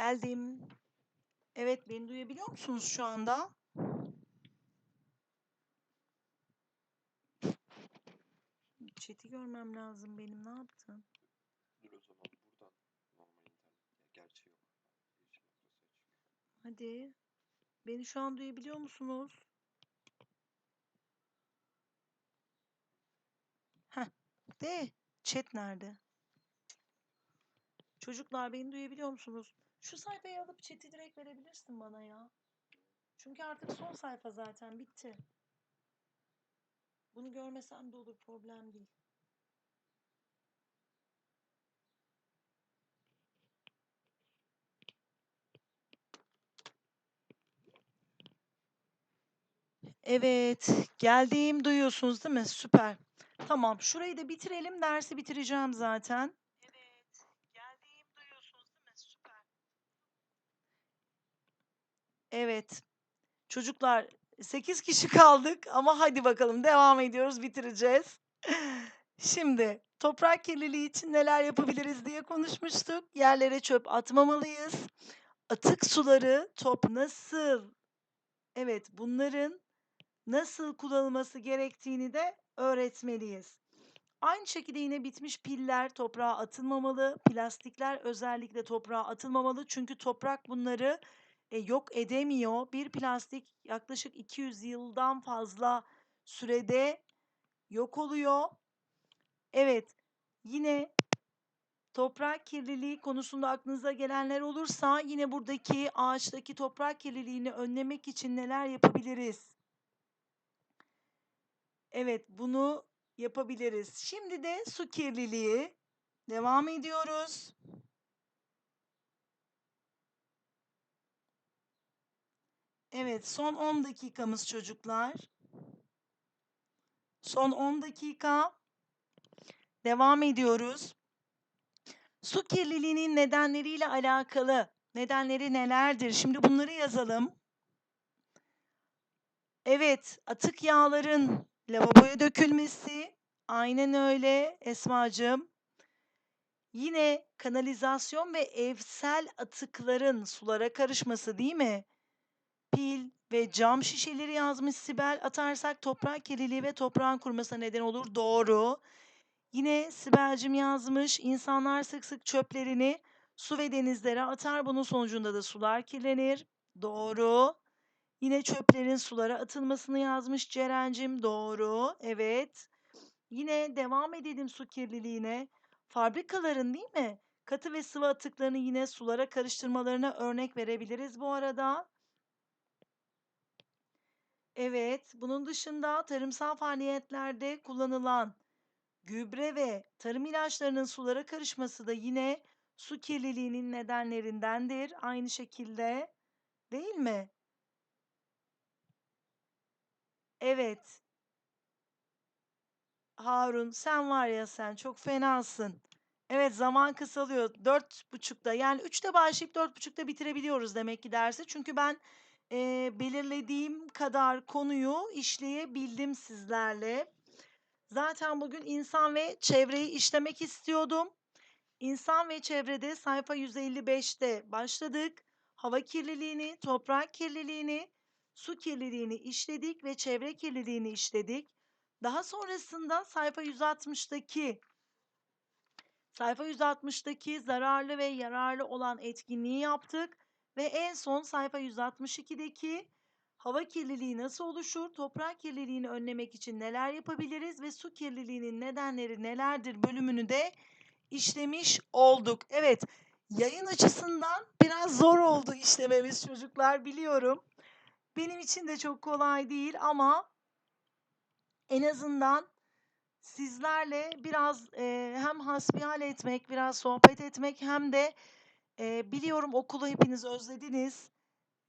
Geldim. Evet, beni duyabiliyor musunuz şu anda? Chat'i görmem lazım benim. Ne yaptın? Dur o zaman buradan normal internet. Gerçi yok. Hadi. Beni şu an duyabiliyor musunuz? Heh. De. Chat nerede? Çocuklar beni duyabiliyor musunuz? Şu sayfayı alıp chat'i direkt verebilirsin bana ya. Çünkü artık son sayfa zaten bitti. Bunu görmesem de olur problem değil. Evet, geldiğim duyuyorsunuz değil mi? Süper. Tamam, şurayı da bitirelim. Dersi bitireceğim zaten. Evet, geldiğim duyuyorsunuz değil mi? Süper. Evet. Çocuklar 8 kişi kaldık ama hadi bakalım devam ediyoruz, bitireceğiz. Şimdi toprak kirliliği için neler yapabiliriz diye konuşmuştuk. Yerlere çöp atmamalıyız. Atık suları top nasıl? Evet, bunların nasıl kullanılması gerektiğini de öğretmeliyiz. Aynı şekilde yine bitmiş piller toprağa atılmamalı. Plastikler özellikle toprağa atılmamalı. Çünkü toprak bunları e, yok edemiyor. Bir plastik yaklaşık 200 yıldan fazla sürede yok oluyor. Evet, yine toprak kirliliği konusunda aklınıza gelenler olursa yine buradaki ağaçtaki toprak kirliliğini önlemek için neler yapabiliriz? Evet, bunu yapabiliriz. Şimdi de su kirliliği. Devam ediyoruz. Evet, son 10 dakikamız çocuklar. Son 10 dakika. Devam ediyoruz. Su kirliliğinin nedenleriyle alakalı nedenleri nelerdir? Şimdi bunları yazalım. Evet, atık yağların lavaboya dökülmesi. Aynen öyle Esmacığım. Yine kanalizasyon ve evsel atıkların sulara karışması değil mi? Pil ve cam şişeleri yazmış Sibel. Atarsak toprak kirliliği ve toprağın kurumasına neden olur. Doğru. Yine Sibel'cim yazmış. İnsanlar sık sık çöplerini su ve denizlere atar. Bunun sonucunda da sular kirlenir. Doğru. Yine çöplerin sulara atılmasını yazmış Ceren'cim. Doğru. Evet. Yine devam edelim su kirliliğine. Fabrikaların değil mi? Katı ve sıvı atıklarını yine sulara karıştırmalarına örnek verebiliriz bu arada. Evet, bunun dışında tarımsal faaliyetlerde kullanılan gübre ve tarım ilaçlarının sulara karışması da yine su kirliliğinin nedenlerindendir. Aynı şekilde değil mi? Evet. Harun sen var ya sen çok fenasın. Evet zaman kısalıyor. Dört buçukta yani üçte başlayıp dört buçukta bitirebiliyoruz demek ki dersi. Çünkü ben e, belirlediğim kadar konuyu işleyebildim sizlerle. Zaten bugün insan ve çevreyi işlemek istiyordum. İnsan ve çevrede sayfa 155'te başladık. Hava kirliliğini, toprak kirliliğini, su kirliliğini işledik ve çevre kirliliğini işledik. Daha sonrasında sayfa 160'daki sayfa 160'daki zararlı ve yararlı olan etkinliği yaptık ve en son sayfa 162'deki hava kirliliği nasıl oluşur, toprak kirliliğini önlemek için neler yapabiliriz ve su kirliliğinin nedenleri nelerdir bölümünü de işlemiş olduk. Evet, yayın açısından biraz zor oldu işlememiz çocuklar biliyorum. Benim için de çok kolay değil ama en azından sizlerle biraz e, hem hasbihal etmek, biraz sohbet etmek hem de e, biliyorum okulu hepiniz özlediniz.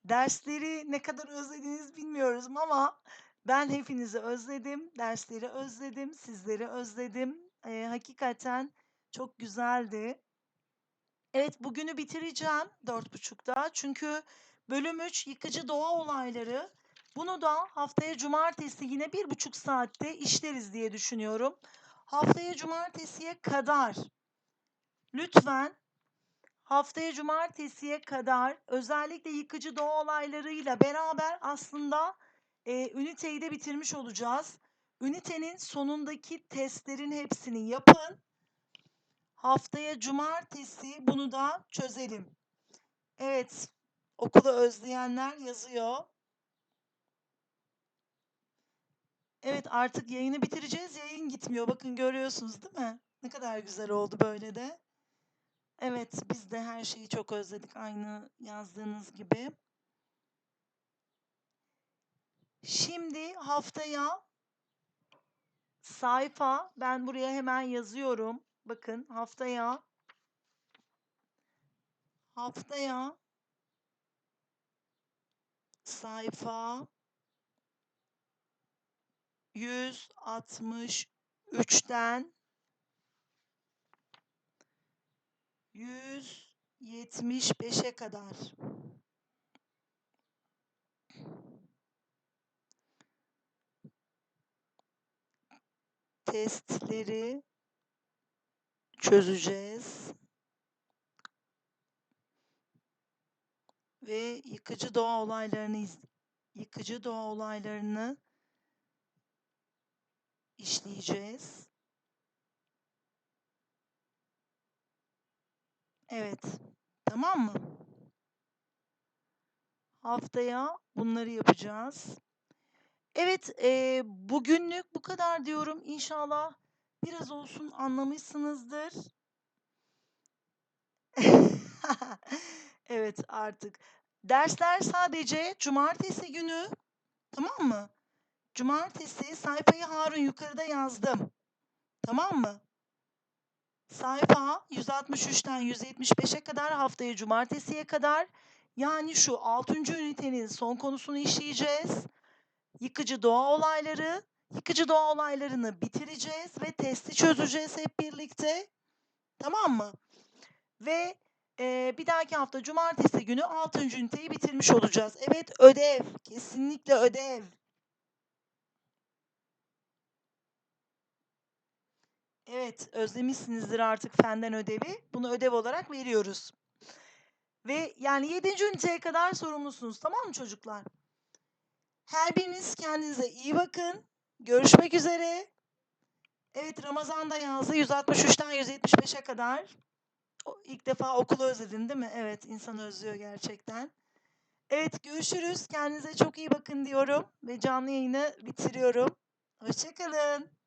Dersleri ne kadar özlediniz bilmiyoruz ama ben hepinizi özledim. Dersleri özledim, sizleri özledim. E, hakikaten çok güzeldi. Evet bugünü bitireceğim dört buçukta. Çünkü bölüm 3 yıkıcı doğa olayları. Bunu da haftaya cumartesi yine bir buçuk saatte işleriz diye düşünüyorum. Haftaya cumartesiye kadar lütfen haftaya cumartesiye kadar özellikle yıkıcı doğa olaylarıyla beraber aslında e, üniteyi de bitirmiş olacağız. Ünitenin sonundaki testlerin hepsini yapın. Haftaya cumartesi bunu da çözelim. Evet, okulu özleyenler yazıyor. Evet, artık yayını bitireceğiz. Yayın gitmiyor. Bakın görüyorsunuz değil mi? Ne kadar güzel oldu böyle de. Evet, biz de her şeyi çok özledik aynı yazdığınız gibi. Şimdi haftaya sayfa ben buraya hemen yazıyorum. Bakın haftaya haftaya sayfa 163'ten 175'e kadar. Testleri çözeceğiz. Ve yıkıcı doğa olaylarını yıkıcı doğa olaylarını işleyeceğiz. Evet. Tamam mı? Haftaya bunları yapacağız. Evet, eee, bugünlük bu kadar diyorum. İnşallah biraz olsun anlamışsınızdır. Evet, artık. Dersler sadece cumartesi günü, tamam mı? Cumartesi sayfayı Harun yukarıda yazdım. Tamam mı? Sayfa 163'ten 175'e kadar haftaya cumartesiye kadar yani şu 6. ünitenin son konusunu işleyeceğiz. Yıkıcı doğa olayları, yıkıcı doğa olaylarını bitireceğiz ve testi çözeceğiz hep birlikte. Tamam mı? Ve eee, bir dahaki hafta cumartesi günü 6. üniteyi bitirmiş olacağız. Evet ödev, kesinlikle ödev. Evet, özlemişsinizdir artık fenden ödevi. Bunu ödev olarak veriyoruz. Ve yani 7. üniteye kadar sorumlusunuz. Tamam mı çocuklar? Her biriniz kendinize iyi bakın. Görüşmek üzere. Evet Ramazan da yazdı 163'ten 175'e kadar. İlk defa okulu özledin değil mi? Evet insan özlüyor gerçekten. Evet görüşürüz. Kendinize çok iyi bakın diyorum. Ve canlı yayını bitiriyorum. Hoşçakalın.